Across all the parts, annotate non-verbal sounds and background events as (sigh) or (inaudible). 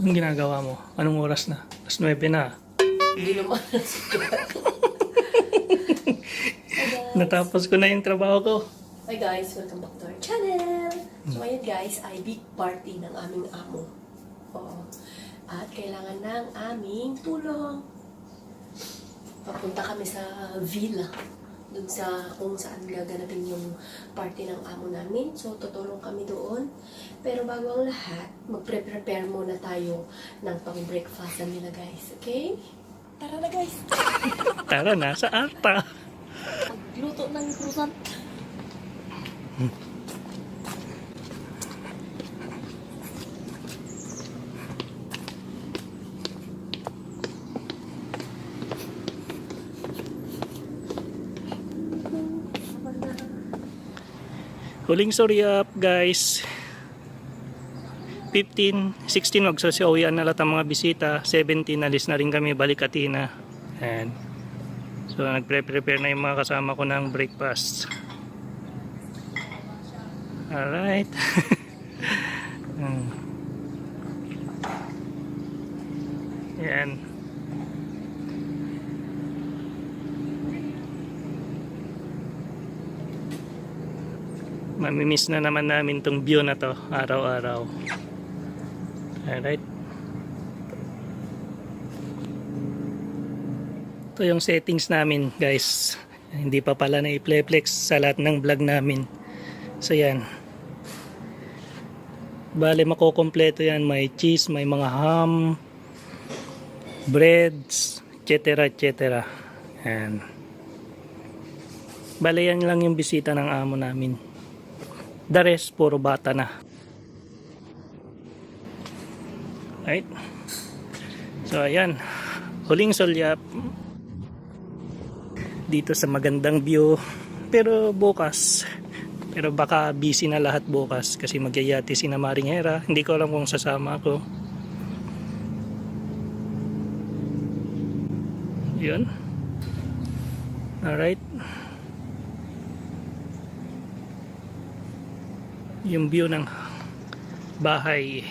Anong ginagawa mo? Anong oras na? Alas 9 na. Hindi naman. (laughs) Natapos ko na yung trabaho ko. Hi guys, welcome back to our channel. So ngayon guys, ay big party ng aming amo. Oo. At kailangan ng aming tulong. Papunta kami sa villa. Dun sa kung saan gaganapin yung party ng amo namin. So tutulong kami doon. Pero bago ang lahat, magpre-prepare muna tayo ng pang-breakfast nila guys. Okay? Tara na guys! (laughs) Tara na, sa ata. Magluto ng croissant. Huling sorry up guys. 15, 16 magsasiuwian na lahat ang mga bisita. 17 alis na rin kami balik Atina. Ayan. So nagpre-prepare na yung mga kasama ko ng breakfast. Alright. (laughs) Hmm. Yan. Mamimiss na naman namin tong view na to araw-araw. Alright. Ito yung settings namin guys. Hindi pa pala na i-playflex sa lahat ng vlog namin. So yan. Bale makokompleto yan. May cheese, may mga ham, breads, etc. etc. Yan. Bale yan lang yung bisita ng amo namin. The rest, puro bata na. Right? So, ayan. Huling sulyap. Dito sa magandang view. Pero bukas. Pero baka busy na lahat bukas. Kasi magyayati si na Maring Hera. Hindi ko alam kung sasama ako. Yun. Alright. yung view ng bahay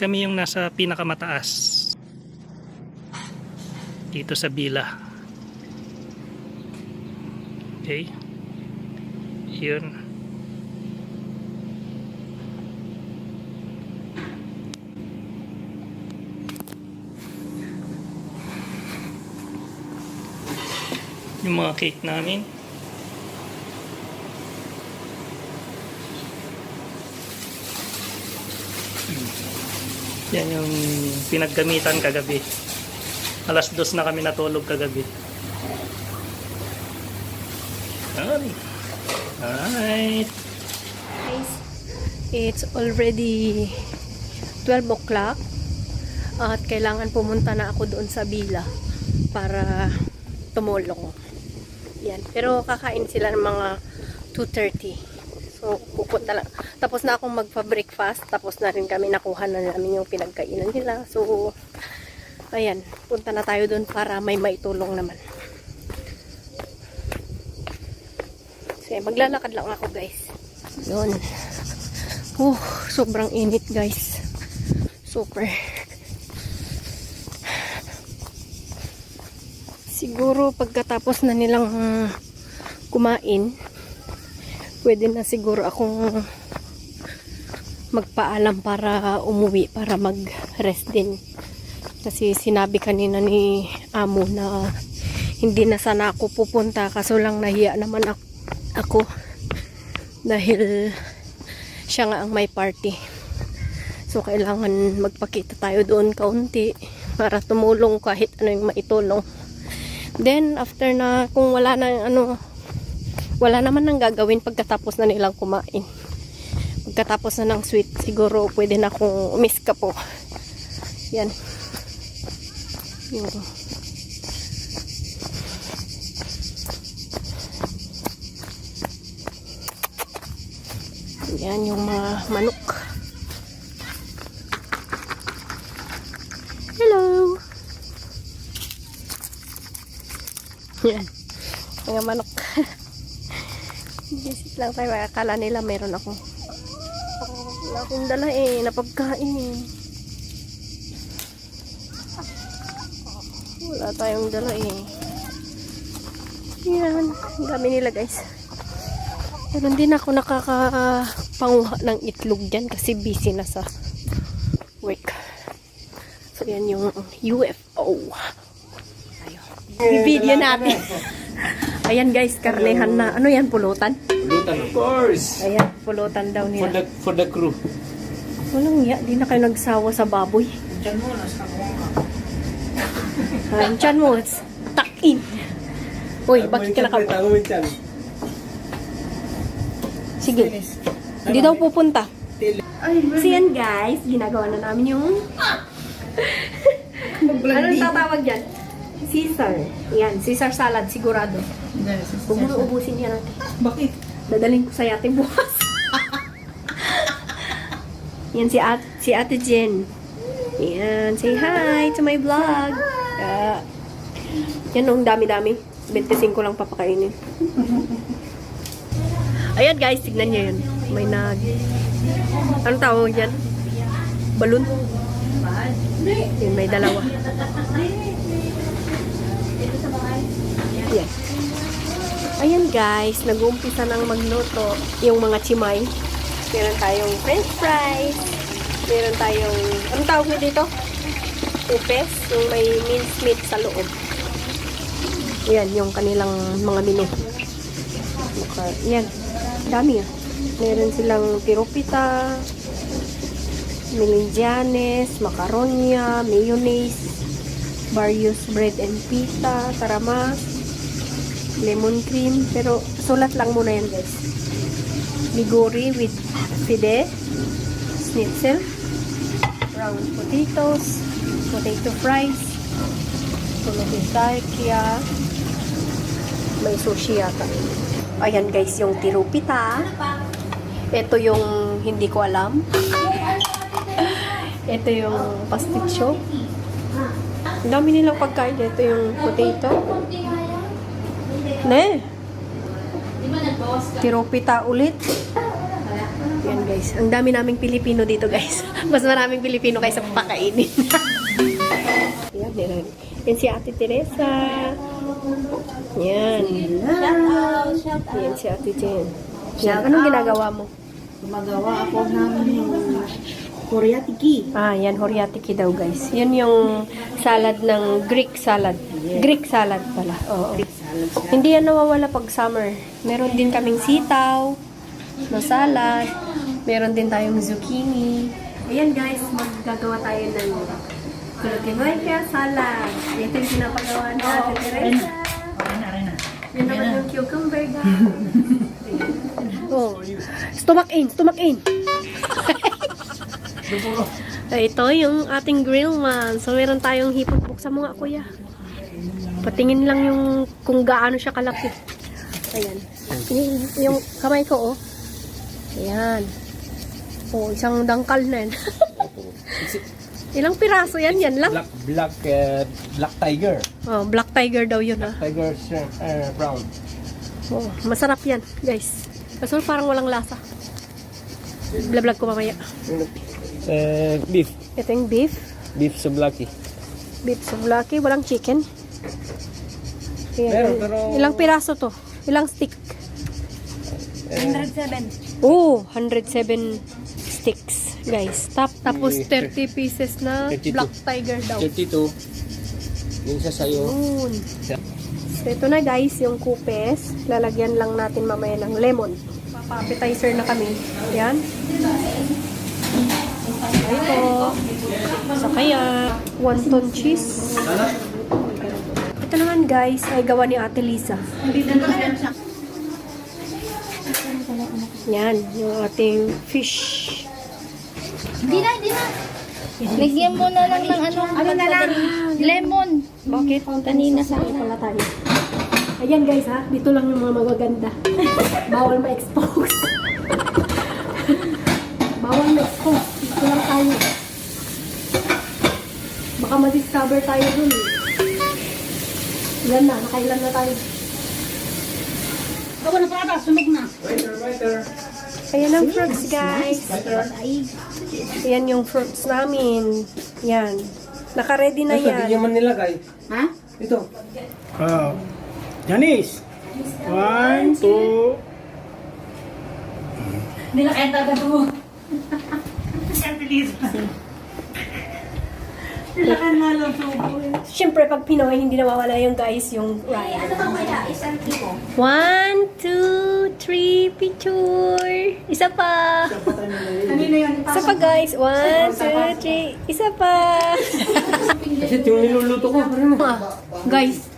kami yung nasa pinakamataas. Dito sa bila. Okay. Yun. Yung mga cake namin. Yan yung pinaggamitan kagabi. Alas dos na kami natulog kagabi. Alright. Guys, it's already 12 o'clock at kailangan pumunta na ako doon sa Bila para tumulong. Yan. Pero kakain sila ng mga 2.30. So, pupunta lang. Tapos na akong magpa-breakfast. Tapos na rin kami nakuha na namin yung pinagkainan nila. So, ayan. Punta na tayo doon para may maitulong naman. So, yan, maglalakad lang ako guys. Yun. Oh, sobrang init guys. Super. Siguro pagkatapos na nilang kumain, pwede na siguro akong magpaalam para umuwi, para mag-rest din. Kasi sinabi kanina ni amo na hindi na sana ako pupunta kaso lang nahiya naman ak- ako dahil siya nga ang may party. So, kailangan magpakita tayo doon kaunti para tumulong kahit ano yung maitulong. Then, after na, kung wala na, ano, wala naman nang gagawin pagkatapos na nilang kumain. Pagkatapos na ng sweet, siguro pwede na akong umiska po. Yan. Yung, yan yung mga manok. Hello! Yan. Mga manok. (laughs) Visit lang tayo. Akala nila meron ako. Wala akong dala eh. Napagkain. Wala tayong dala eh. Yan. Ang dami nila guys. Pero hindi na ako nakakapanguha ng itlog dyan kasi busy na sa work. So yan yung UFO. Ayun. Video natin. Ayan guys, karnehan na. Ano yan, pulutan? Lutan, of course. Ayan, pulutan daw For nila. the for the crew. Walang iya, di na kayo nagsawa sa baboy. Ah, yung tiyan mo, it's tuck in. Uy, bakit ka naka... Tango mo dyan. Sige. Hindi daw pupunta. So yan guys, ginagawa na namin yung... Anong tatawag dyan? Caesar. Yan, Caesar salad, sigurado. Huwag mo na ubusin yan natin. Bakit? Dadaling ko sa yate bukas. (laughs) yan si, at, si Ate Jen. Yan, say hi to my vlog. Yeah. Yan, ang dami-dami. 25 lang papakainin. Ayan guys, tignan nyo yun. May nag... Anong tawag dyan? Balloon? Yun, may dalawa. Yan. Ayan guys, nag-uumpisa ng magluto yung mga chimay. Meron tayong french fries. Meron tayong, anong tawag nyo dito? Upes, yung may minced meat sa loob. Yan, yung kanilang mga menu. Maka, yan, dami ah. Meron silang piropita, melinjanes, macaronia, mayonnaise, various bread and pita, taramas, lemon cream. Pero sulat lang muna yan guys. Migori with fide, schnitzel, round potatoes, potato fries, tulog-takia, may sushi yata. Ayan guys, yung tirupita. Ito yung hindi ko alam. (laughs) Ito yung pasticho. Dami nilang pagkain. Ito yung potato. Ne. Tirupita ulit. Yan guys. Ang dami naming Pilipino dito guys. (laughs) Mas maraming Pilipino kaysa pakainin. (laughs) Yan, meron. Yan si Ate Teresa. Yan. Yan si Ate Jen. Yan. Anong ginagawa mo? Gumagawa ako ng Koreatiki. Ah, yan, horiatiki daw guys. Yun yung salad ng Greek salad. Greek salad pala. Oo. Hindi yan nawawala pag summer. Meron din kaming sitaw na salad. Meron din tayong zucchini. Ayan guys, maggagawa tayo ng Kulutinueca salad. Ito yung pinapagawa ni Ate Teresa. Yan naman yung cucumber guys. (laughs) oh, stomach in, stomach in. (laughs) Ito yung ating grill man. So, meron tayong hipon. Buksan mo nga, kuya. Patingin lang yung kung gaano siya kalaki. Ayan. Yung, yung kamay ko, oh. Ayan. Oh, isang dangkal na yan. (laughs) Ilang piraso yan? Yan lang. Black black uh, black tiger. Oh, black tiger daw yun, ah. Tiger shrimp uh, brown. Oh, masarap yan, guys. Kaso parang walang lasa. Blablog ko mamaya. Uh, beef. Ito yung beef. Beef souvlaki. Beef souvlaki. Walang chicken. Ayan. Meron, pero- Ilang piraso to? Ilang stick? 107. Oh, 107 sticks, guys. Tap, tapos 30 pieces na 32. black tiger daw. 32. Yung isa sa'yo. Yun. So, ito na guys, yung kupes. Lalagyan lang natin mamaya ng lemon. Papa-appetizer na kami. Yan. Ito. So, kaya, wonton cheese. Ito naman guys, ay gawa ni Ate Lisa. Yan, yung ating fish. Hindi na, hindi na. Lagyan mo na lang ng ano. Ano na lang? Lemon. Bakit? Kanina sa Ano pala tayo? Ayan guys ha, dito lang yung mga magaganda. (laughs) Bawal ma-expose. Bawal ma-expose. Dito lang tayo. Baka ma-discover tayo dun. eh. Yan na, nakailan na tayo. Gawa na parada, sunog na. Ayan ang fruits, guys. Ayan yung fruits namin. Yan. Naka-ready na Ito, yan. naman nilagay. Ha? Ito. Oh. Janice! One, two... Nilakenta ka (laughs) mo. Nilakan na lang subo. Siyempre, pag Pinoy, hindi nawawala yung guys, yung Ryan. Ano mamaya? Isang kilo. One, two, three, picture. Isa pa. Kanina yun? Isa pa, guys. One, two, three. Isa pa. (laughs) Kasi yung niluluto ko. guys,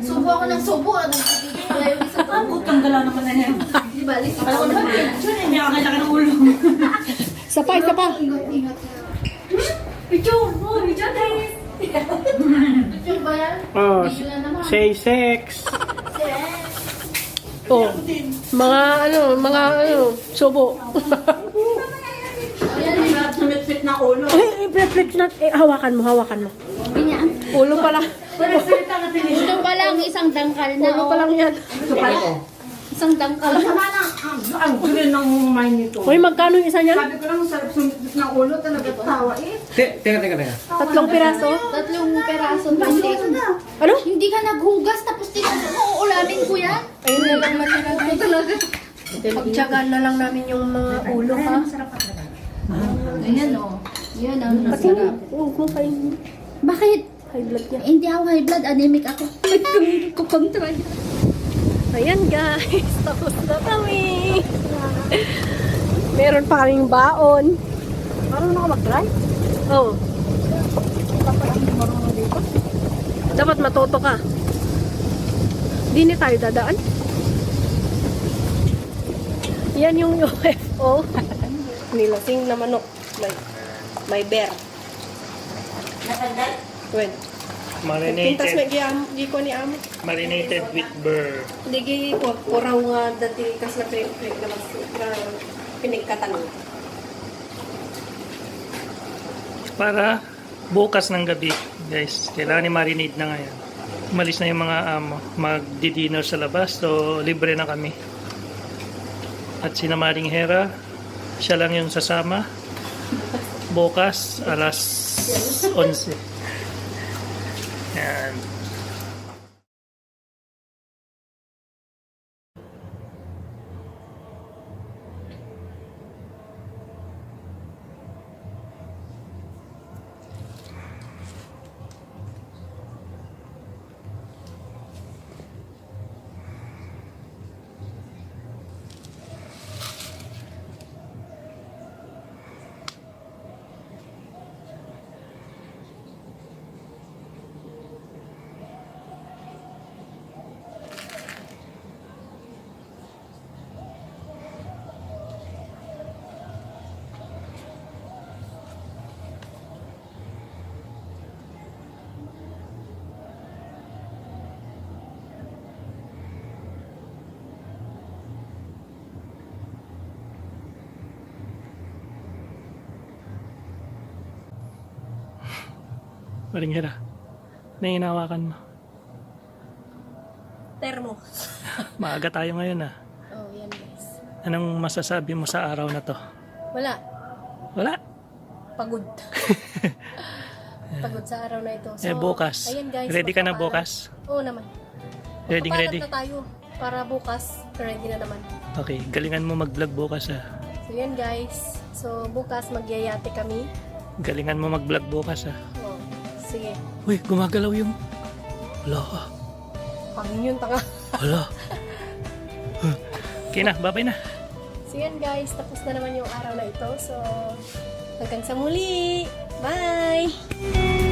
Subo ako ng subo. Ano Kaya yung isa pa. Butang gala naman na yan. Di ba? Alis ako naman. Hindi ako kailangan ng ulo. isa pa, isa pa. Ingat-ingat. Pichong! Oh, pichong guys! Pichong ba yan? Oh, say sex! Oh, mga ano, mga ano, subo. Ayan? Sumit-sit na ulo. eh, flip na. Eh, hawakan mo, hawakan mo. Ganyan. Ulo pa lang. Ito pa lang, isang dangkal na. Ulo pa lang yan. Isang dangkal na. Ang gulo ng mind nito. Uy, magkano yung isa niyan? Sabi ko lang, sarap sumipit ng ulo, talaga tawa eh. Te- Teka, teka, teka. Tatlong piraso. Tatlong peraso. Pwede. Ano? Hindi ka naghugas, tapos tinanong mo, uulamin ko yan. Ayun na lang natira. Ito talaga. Pagtsagaan na lang namin yung mga ulo, ha? Ayan o. Yan ang Pati, masarap. huwag mo kayo. Bakit? High blood yan. Hindi ako high blood, anemic ako. May kukontra yan. Ayan guys, (laughs) tapos na kami. (laughs) Meron pa kaming baon. Marunong ka mag-drive? Oo. Dapat matoto ka. Di na tayo dadaan. Yan yung UFO. (laughs) Nilasing na manok. May, may bear. When? Pintas may Marinated, giyam, ko ni amo. marinated with burr. Ligi ko, kurang nga dati kas na pinag na mas na pinagkatanong. Para bukas ng gabi, guys, kailangan i-marinate na ngayon. Umalis na yung mga amo, magdi-dinner sa labas, so libre na kami. At si Maring Hera, siya lang yung sasama. Bukas, alas 11. Yan. Maring Hera, nainawakan mo. Termo. (laughs) Maaga tayo ngayon ah. Oh, yan guys. Anong masasabi mo sa araw na to? Wala. Wala. Pagod. (laughs) Pagod sa araw na ito. So, eh bukas. Ayan guys. ready ka na bukas? Oo naman. Ready ready? na tayo. Para bukas, ready na naman. Okay, galingan mo mag-vlog bukas ah. So yan guys. So bukas magyayate kami. Galingan mo mag-vlog bukas ah. Sige. Uy, gumagalaw yung... Wala ah. Pangin yun, tanga. Wala. (laughs) okay na, bye na. So yan guys, tapos na naman yung araw na ito. So hanggang sa muli. Bye!